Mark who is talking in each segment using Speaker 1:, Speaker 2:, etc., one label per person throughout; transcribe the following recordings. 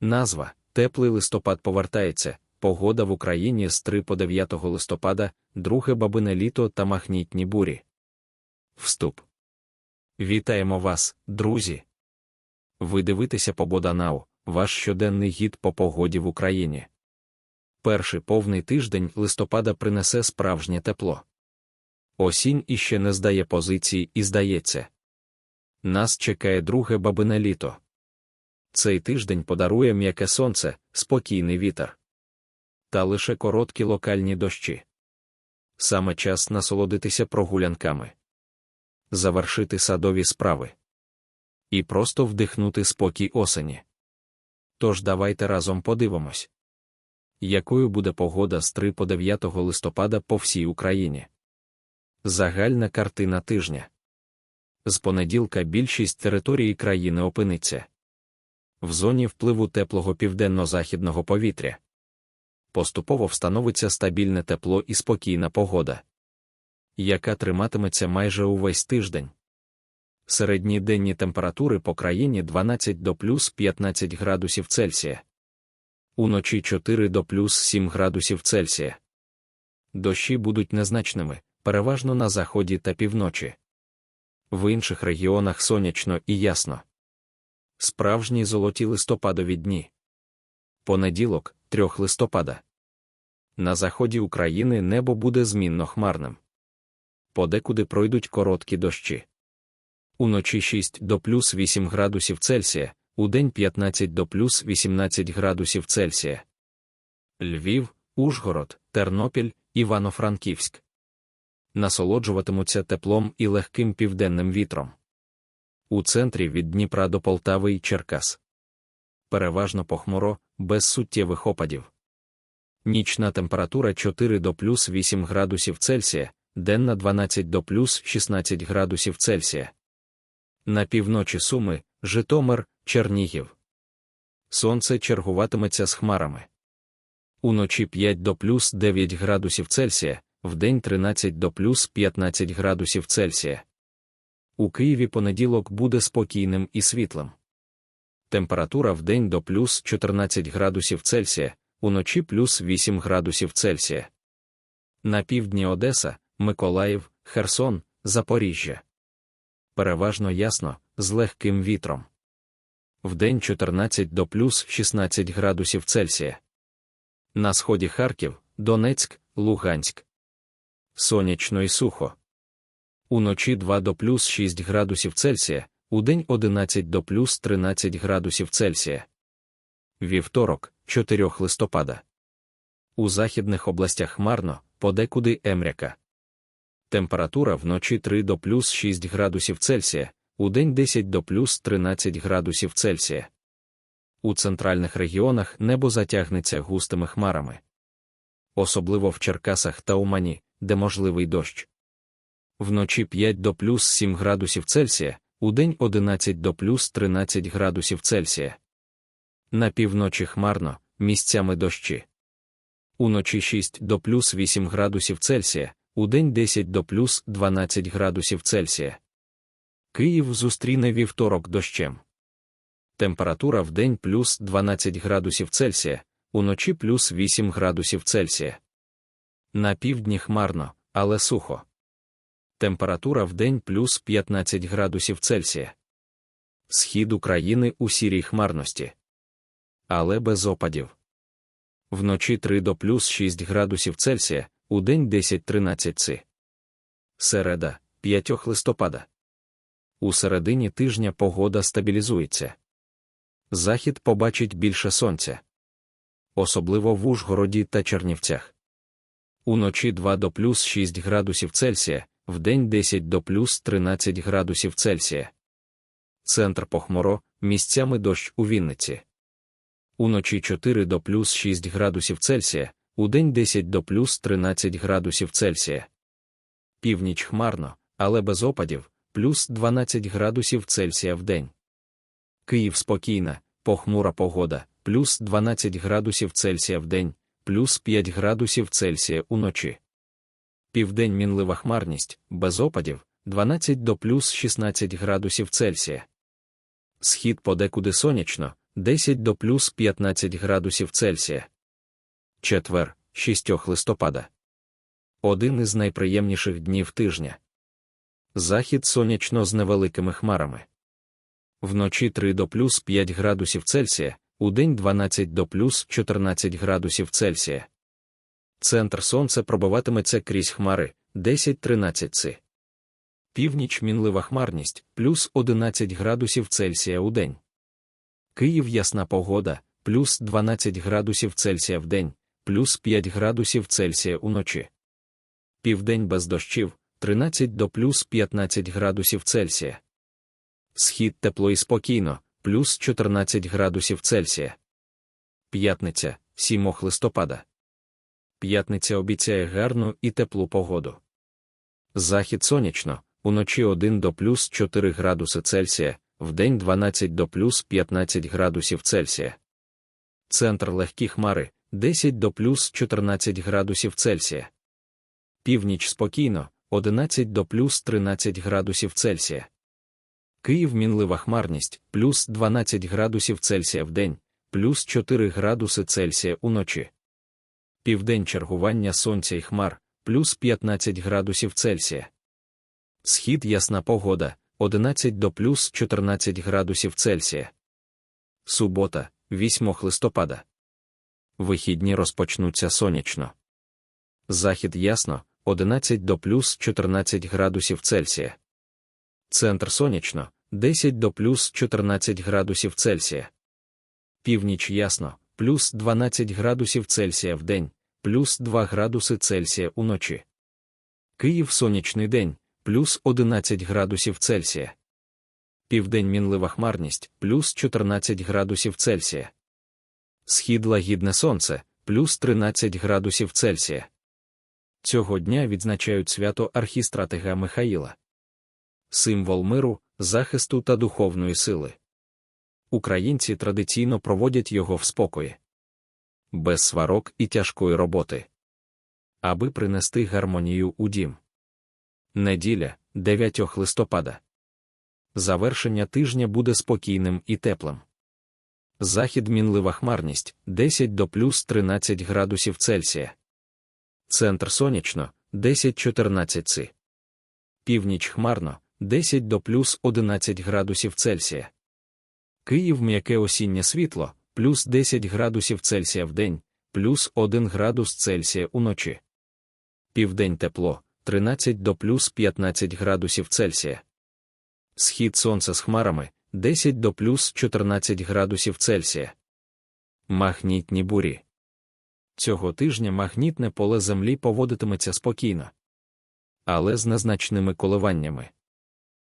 Speaker 1: Назва Теплий листопад повертається. Погода в Україні з 3 по 9 листопада, друге бабине літо та махнітні бурі. Вступ. Вітаємо вас, друзі. Ви дивитеся Побода Нау, ваш щоденний гід по погоді в Україні. Перший повний тиждень листопада принесе справжнє тепло. Осінь іще не здає позиції і здається. Нас чекає друге бабине літо. Цей тиждень подарує м'яке сонце, спокійний вітер. Та лише короткі локальні дощі. Саме час насолодитися прогулянками, завершити садові справи і просто вдихнути спокій осені. Тож давайте разом подивимось, якою буде погода з 3 по 9 листопада по всій Україні. Загальна картина тижня. З понеділка більшість території країни опиниться в зоні впливу теплого південно-західного повітря. Поступово встановиться стабільне тепло і спокійна погода, яка триматиметься майже увесь тиждень. Середні денні температури по країні 12 до плюс 15 градусів Цельсія, уночі 4 до плюс 7 градусів Цельсія. Дощі будуть незначними, переважно на заході та півночі. В інших регіонах сонячно і ясно. Справжні золоті листопадові дні. Понеділок, 3 листопада. На заході України небо буде змінно хмарним. Подекуди пройдуть короткі дощі. Уночі 6 до плюс 8 градусів Цельсія, удень 15 до плюс 18 градусів Цельсія. Львів, Ужгород, Тернопіль, Івано-Франківськ. Насолоджуватимуться теплом і легким південним вітром. У центрі від Дніпра до Полтави і Черкас. Переважно похмуро, без суттєвих опадів. Нічна температура 4 до плюс 8 градусів Цельсія, денна 12 до плюс 16 градусів Цельсія. На півночі Суми, Житомир, Чернігів. Сонце чергуватиметься з хмарами. Уночі 5 до плюс 9 градусів Цельсія, вдень 13 до плюс 15 градусів Цельсія. У Києві понеділок буде спокійним і світлим. Температура в день до плюс 14 градусів Цельсія, уночі плюс 8 градусів Цельсія. На півдні Одеса, Миколаїв, Херсон, Запоріжжя. Переважно ясно, з легким вітром. Вдень 14 до плюс 16 градусів Цельсія. На сході Харків, Донецьк, Луганськ. Сонячно і сухо. Уночі 2 до плюс 6 градусів Цельсія, удень 11 до плюс 13 градусів Цельсія. Вівторок, 4 листопада. У західних областях хмарно, подекуди емряка. Температура вночі 3 до плюс 6 градусів Цельсія, удень 10 до плюс 13 градусів Цельсія. У центральних регіонах небо затягнеться густими хмарами. Особливо в Черкасах та Умані, де можливий дощ. Вночі 5 до плюс 7 градусів Цельсія, удень 11 до плюс 13 градусів Цельсія. На півночі хмарно, місцями дощі. Уночі 6 до плюс 8 градусів Цельсія, удень 10 до плюс 12 градусів Цельсія. Київ зустріне вівторок дощем. Температура в день плюс 12 градусів Цельсія, уночі плюс 8 градусів Цельсія. На півдні хмарно, але сухо. Температура в день плюс 15 градусів Цельсія. Схід України у сірій хмарності. Але без опадів. Вночі 3 до плюс 6 градусів Цельсія, удень 10-13 ци. Середа, 5 листопада. У середині тижня погода стабілізується. Захід побачить більше сонця. Особливо в Ужгороді та Чернівцях. Уночі 2 до плюс 6 градусів Цельсія, вдень 10 до плюс 13 градусів Цельсія. Центр похмуро, місцями дощ у Вінниці. Уночі 4 до плюс 6 градусів Цельсія, удень 10 до плюс 13 градусів Цельсія. Північ хмарно, але без опадів, плюс 12 градусів Цельсія в день. Київ спокійна, похмура погода, плюс 12 градусів Цельсія в день, плюс 5 градусів Цельсія уночі. Південь мінлива хмарність, без опадів, 12 до плюс 16 градусів Цельсія. Схід подекуди сонячно, 10 до плюс 15 градусів Цельсія. Четвер, 6 листопада. Один із найприємніших днів тижня. Захід сонячно з невеликими хмарами. Вночі 3 до плюс 5 градусів Цельсія, удень 12 до плюс 14 градусів Цельсія. Центр сонця пробиватиметься крізь хмари 10-13 ци. Північ мінлива хмарність плюс 11 градусів Цельсія у день. Київ ясна погода, плюс 12 градусів Цельсія в день, плюс 5 градусів Цельсія уночі. Південь без дощів 13 до плюс 15 градусів Цельсія. Схід тепло і спокійно, плюс 14 градусів Цельсія. П'ятниця, 7 листопада. П'ятниця обіцяє гарну і теплу погоду. Захід сонячно, уночі 1 до плюс 4 градуси Цельсія, вдень 12 до плюс 15 градусів Цельсія. Центр легкі хмари 10 до плюс 14 градусів Цельсія. Північ спокійно 11 до плюс 13 градусів Цельсія. Київ мінлива хмарність плюс 12 градусів Цельсія в день, плюс 4 градуси Цельсія уночі. Південь чергування сонця і хмар, плюс 15 градусів Цельсія. Схід ясна погода 11 до плюс 14 градусів Цельсія. Субота, 8 листопада. Вихідні розпочнуться сонячно. Захід ясно 11 до плюс 14 градусів Цельсія. Центр сонячно 10 до плюс 14 градусів Цельсія. Північ ясно, плюс 12 градусів Цельсія в день, плюс 2 градуси Цельсія уночі. Київ сонячний день, плюс 11 градусів Цельсія. Південь мінлива хмарність, плюс 14 градусів Цельсія. Схід лагідне сонце, плюс 13 градусів Цельсія. Цього дня відзначають свято архістратига Михаїла. Символ миру, захисту та духовної сили. Українці традиційно проводять його в спокої, без сварок і тяжкої роботи, аби принести гармонію у дім. Неділя, 9 листопада. Завершення тижня буде спокійним і теплим. Захід мінлива хмарність 10 до плюс 13 градусів Цельсія. Центр сонячно 10-14 ци. Північ хмарно 10 до плюс 11 градусів Цельсія. Київ м'яке осіннє світло, плюс 10 градусів Цельсія в день, плюс 1 градус Цельсія уночі. Південь тепло 13 до плюс 15 градусів Цельсія. Схід сонця з хмарами 10 до плюс 14 градусів Цельсія. Магнітні бурі. Цього тижня магнітне поле Землі поводитиметься спокійно, але з незначними коливаннями.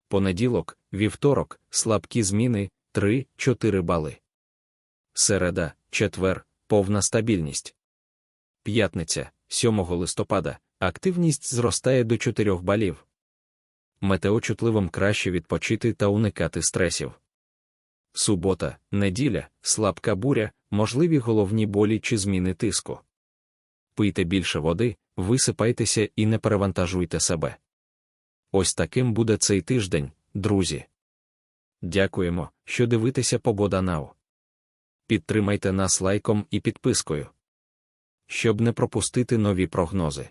Speaker 1: Понеділок, вівторок, слабкі зміни 3-4 бали. Середа, четвер, повна стабільність. П'ятниця, 7 листопада, активність зростає до 4 балів. Метеочутливим краще відпочити та уникати стресів. Субота, неділя, слабка буря, можливі головні болі чи зміни тиску. Пийте більше води, висипайтеся і не перевантажуйте себе. Ось таким буде цей тиждень, друзі. Дякуємо, що дивитеся Погода Нау. Підтримайте нас лайком і підпискою, щоб не пропустити нові прогнози.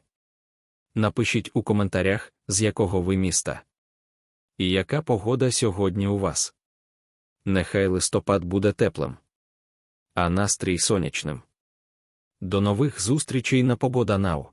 Speaker 1: Напишіть у коментарях, з якого ви міста. І яка погода сьогодні у вас. Нехай листопад буде теплим, а настрій сонячним. До нових зустрічей на Погода Нау.